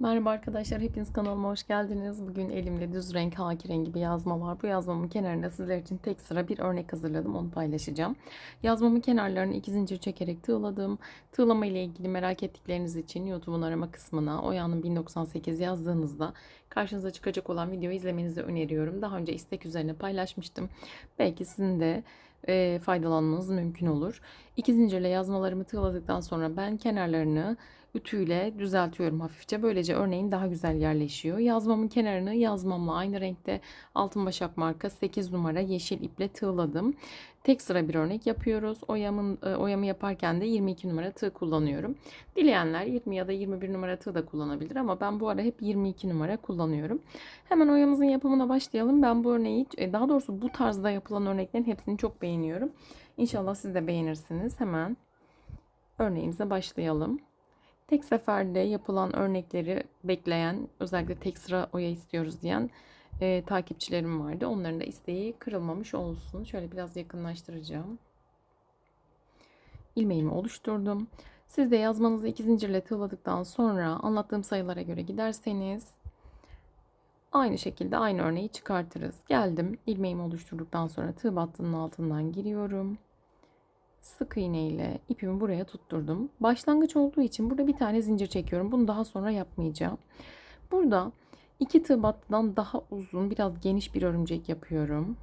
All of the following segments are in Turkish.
Merhaba arkadaşlar, hepiniz kanalıma hoş geldiniz. Bugün elimde düz renk haki rengi bir yazma var. Bu yazmamın kenarında sizler için tek sıra bir örnek hazırladım, onu paylaşacağım. Yazmamın kenarlarını iki zincir çekerek tığladım. Tığlama ile ilgili merak ettikleriniz için YouTube'un arama kısmına Oya'nın 1098 yazdığınızda karşınıza çıkacak olan videoyu izlemenizi öneriyorum. Daha önce istek üzerine paylaşmıştım. Belki sizin de e, faydalanmanız mümkün olur. İki zincirle yazmalarımı tığladıktan sonra ben kenarlarını ütüyle düzeltiyorum hafifçe. Böylece örneğin daha güzel yerleşiyor. Yazmamın kenarını yazmamla aynı renkte altın başak marka 8 numara yeşil iple tığladım. Tek sıra bir örnek yapıyoruz. Oyamın, e, oyamı yaparken de 22 numara tığ kullanıyorum. Dileyenler 20 ya da 21 numara tığ da kullanabilir ama ben bu ara hep 22 numara kullanıyorum. Hemen oyamızın yapımına başlayalım. Ben bu örneği, e, daha doğrusu bu tarzda yapılan örneklerin hepsini çok beğeniyorum. İnşallah siz de beğenirsiniz. Hemen örneğimize başlayalım. Tek seferde yapılan örnekleri bekleyen, özellikle tek sıra oya istiyoruz diyen e, takipçilerim vardı. Onların da isteği kırılmamış olsun. Şöyle biraz yakınlaştıracağım. İlmeğimi oluşturdum. Siz de yazmanızı iki zincirle tığladıktan sonra anlattığım sayılara göre giderseniz aynı şekilde aynı örneği çıkartırız. Geldim. ilmeğimi oluşturduktan sonra tığ battının altından giriyorum sık iğne ile ipimi buraya tutturdum. Başlangıç olduğu için burada bir tane zincir çekiyorum. Bunu daha sonra yapmayacağım. Burada iki tığ battıdan daha uzun biraz geniş bir örümcek yapıyorum.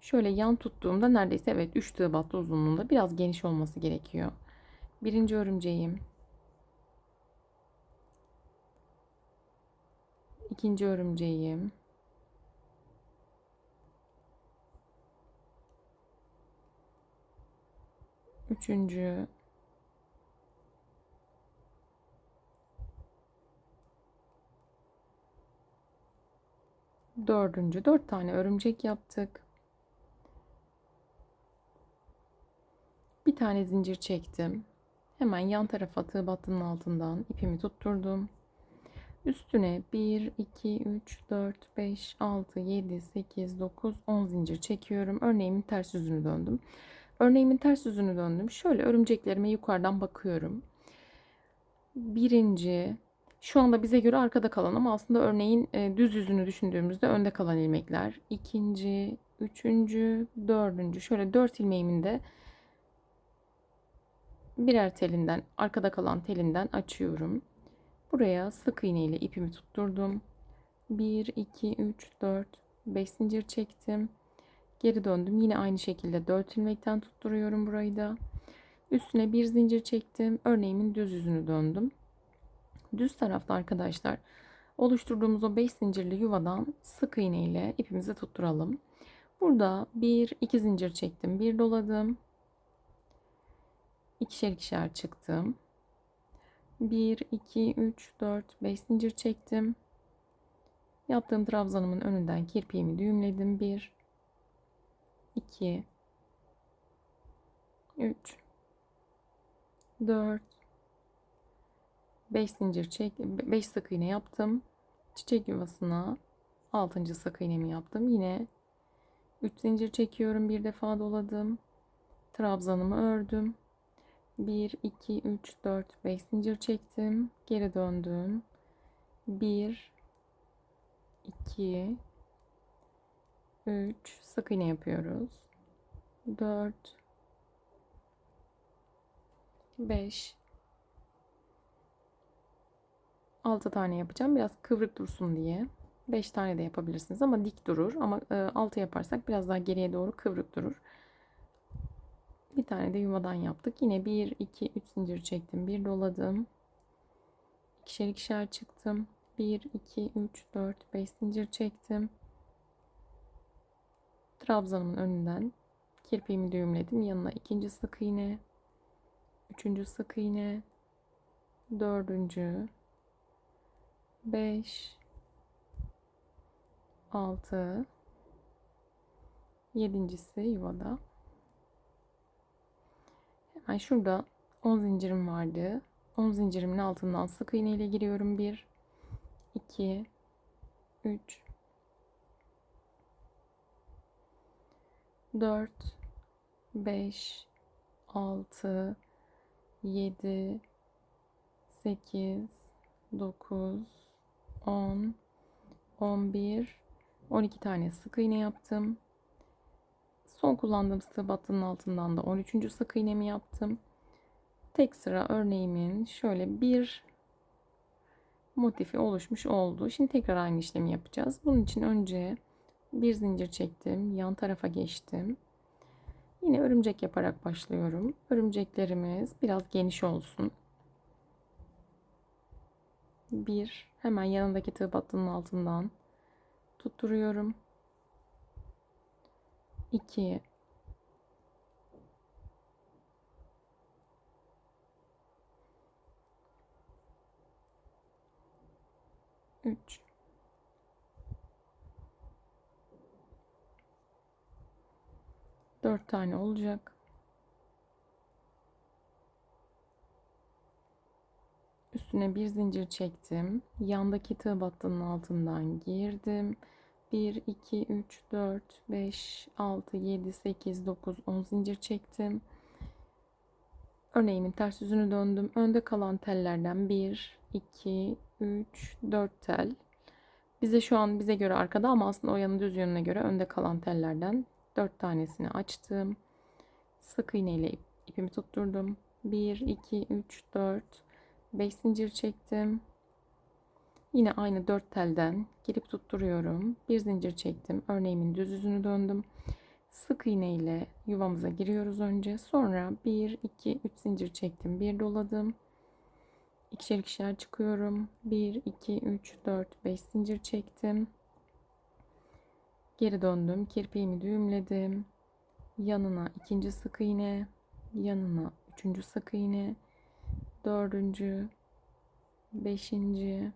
Şöyle yan tuttuğumda neredeyse evet 3 tığ battı uzunluğunda biraz geniş olması gerekiyor. Birinci örümceğim. ikinci örümceğim. Üçüncü. Dördüncü. Dört tane örümcek yaptık. Bir tane zincir çektim. Hemen yan tarafa tığ battının altından ipimi tutturdum. Üstüne 1, 2, 3, 4, 5, 6, 7, 8, 9, 10 zincir çekiyorum. Örneğimin ters yüzünü döndüm. Örneğimin ters yüzünü döndüm. Şöyle örümceklerime yukarıdan bakıyorum. Birinci, şu anda bize göre arkada kalan ama aslında örneğin e, düz yüzünü düşündüğümüzde önde kalan ilmekler. İkinci, üçüncü, dördüncü. Şöyle dört ilmeğimin de birer telinden, arkada kalan telinden açıyorum. Buraya sık iğne ile ipimi tutturdum. 1, 2, 3, 4, 5 zincir çektim. Geri döndüm. Yine aynı şekilde 4 ilmekten tutturuyorum burayı da. Üstüne bir zincir çektim. Örneğimin düz yüzünü döndüm. Düz tarafta arkadaşlar oluşturduğumuz o 5 zincirli yuvadan sık iğne ile ipimizi tutturalım. Burada bir iki zincir çektim. Bir doladım. İkişer ikişer çıktım. 1, 2, 3, 4, 5 zincir çektim. Yaptığım trabzanımın önünden kirpiğimi düğümledim. 1, 2 3 4 5 zincir çek 5 sık iğne yaptım. Çiçek yuvasına 6. sık iğnemi yaptım. Yine 3 zincir çekiyorum. Bir defa doladım. Trabzanımı ördüm. 1 2 3 4 5 zincir çektim. Geri döndüm. 1 2 3 sık iğne yapıyoruz. 4 5 6 tane yapacağım. Biraz kıvrık dursun diye. 5 tane de yapabilirsiniz ama dik durur. Ama 6 e, yaparsak biraz daha geriye doğru kıvrık durur. Bir tane de yuvadan yaptık. Yine 1, 2, 3 zincir çektim. Bir doladım. İkişer ikişer çıktım. 1, 2, 3, 4, 5 zincir çektim. Trabzanımın önünden kirpiğimi düğümledim. Yanına ikinci sık iğne, üçüncü sık iğne, dördüncü, beş, altı, yedincisi yuvada. Hemen şurada 10 zincirim vardı. 10 zincirimin altından sık iğne ile giriyorum. 1 2 3 4 5 6 7 8, 9, 10, 11, 12 tane sık iğne yaptım. Son kullandığım sık battının altından da 13. sık iğnemi yaptım. Tek sıra örneğimin şöyle bir motifi oluşmuş oldu. Şimdi tekrar aynı işlemi yapacağız. Bunun için önce bir zincir çektim. Yan tarafa geçtim. Yine örümcek yaparak başlıyorum. Örümceklerimiz biraz geniş olsun. Bir, hemen yanındaki tığ battının altından tutturuyorum. 2 3 4 tane olacak. Üstüne bir zincir çektim. Yandaki tığ battının altından girdim. 1, 2, 3, 4, 5, 6, 7, 8, 9, 10 zincir çektim. Örneğimin ters yüzünü döndüm. Önde kalan tellerden 1, 2, 3, 4 tel. Bize şu an bize göre arkada ama aslında o yanın düz yönüne göre önde kalan tellerden 4 tanesini açtım. Sık iğne ile ipimi tutturdum. 1, 2, 3, 4, 5 zincir çektim. Yine aynı 4 telden girip tutturuyorum. Bir zincir çektim. Örneğimin düz yüzünü döndüm. Sık iğne ile yuvamıza giriyoruz önce. Sonra 1, 2, 3 zincir çektim. Bir doladım. İkişer ikişer çıkıyorum. 1, 2, 3, 4, 5 zincir çektim. Geri döndüm. Kirpiğimi düğümledim. Yanına ikinci sık iğne. Yanına üçüncü sık iğne. Dördüncü. Beşinci.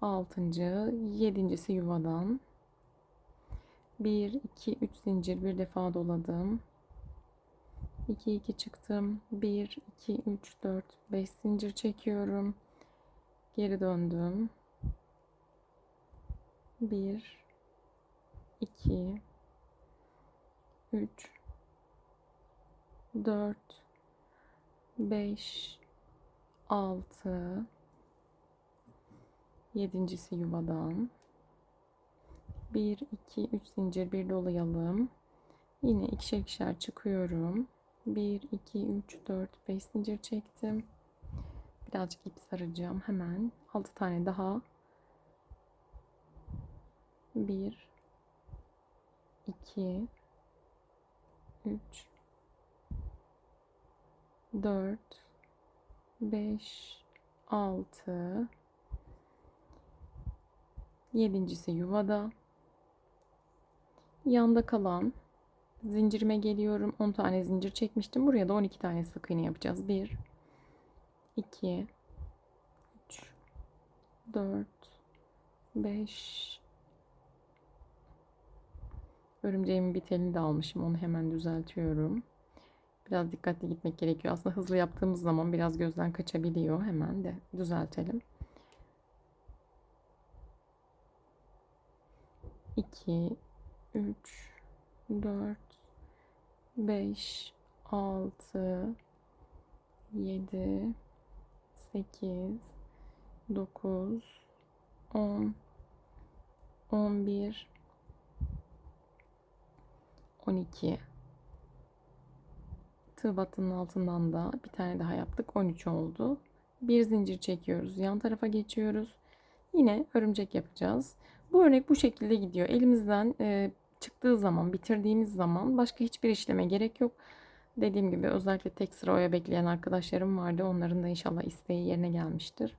Altıncı. Yedincisi yuvadan. Bir, iki, üç zincir bir defa doladım. 2 2 çıktım. 1 2 3 4 5 zincir çekiyorum. Geri döndüm. 1 2 3 4 5 6 Yedincisi yuvadan. 1 2 3 zincir bir dolayalım. Yine ikişer ikişer çıkıyorum. 1 2 3 4 5 zincir çektim. Birazcık ip saracağım hemen. 6 tane daha. 1 2 3 4 5 6 Yedincisi yuvada. Yanda kalan zincirime geliyorum. 10 tane zincir çekmiştim. Buraya da 12 tane sık iğne yapacağız. 1 2 3 4 5 Örümceğimin bir telini de almışım. Onu hemen düzeltiyorum. Biraz dikkatli gitmek gerekiyor. Aslında hızlı yaptığımız zaman biraz gözden kaçabiliyor. Hemen de düzeltelim. 2 3 4 5 6 7 8 9 10 11 12 tığ battının altından da bir tane daha yaptık. 13 oldu. Bir zincir çekiyoruz. Yan tarafa geçiyoruz. Yine örümcek yapacağız. Bu örnek bu şekilde gidiyor. Elimizden e, çıktığı zaman bitirdiğimiz zaman başka hiçbir işleme gerek yok. Dediğim gibi özellikle tek sıra oya bekleyen arkadaşlarım vardı. Onların da inşallah isteği yerine gelmiştir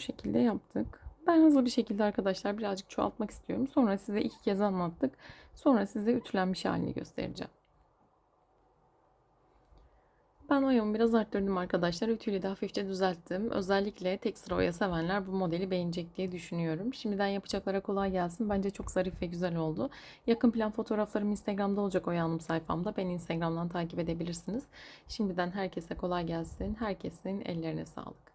şekilde yaptık. Ben hızlı bir şekilde arkadaşlar birazcık çoğaltmak istiyorum. Sonra size iki kez anlattık. Sonra size ütülenmiş halini göstereceğim. Ben oyamı biraz arttırdım arkadaşlar. Ütüyle de hafifçe düzelttim. Özellikle tek sıra oya sevenler bu modeli beğenecek diye düşünüyorum. Şimdiden yapacaklara kolay gelsin. Bence çok zarif ve güzel oldu. Yakın plan fotoğraflarım Instagram'da olacak Oya Hanım sayfamda. Beni Instagram'dan takip edebilirsiniz. Şimdiden herkese kolay gelsin. Herkesin ellerine sağlık.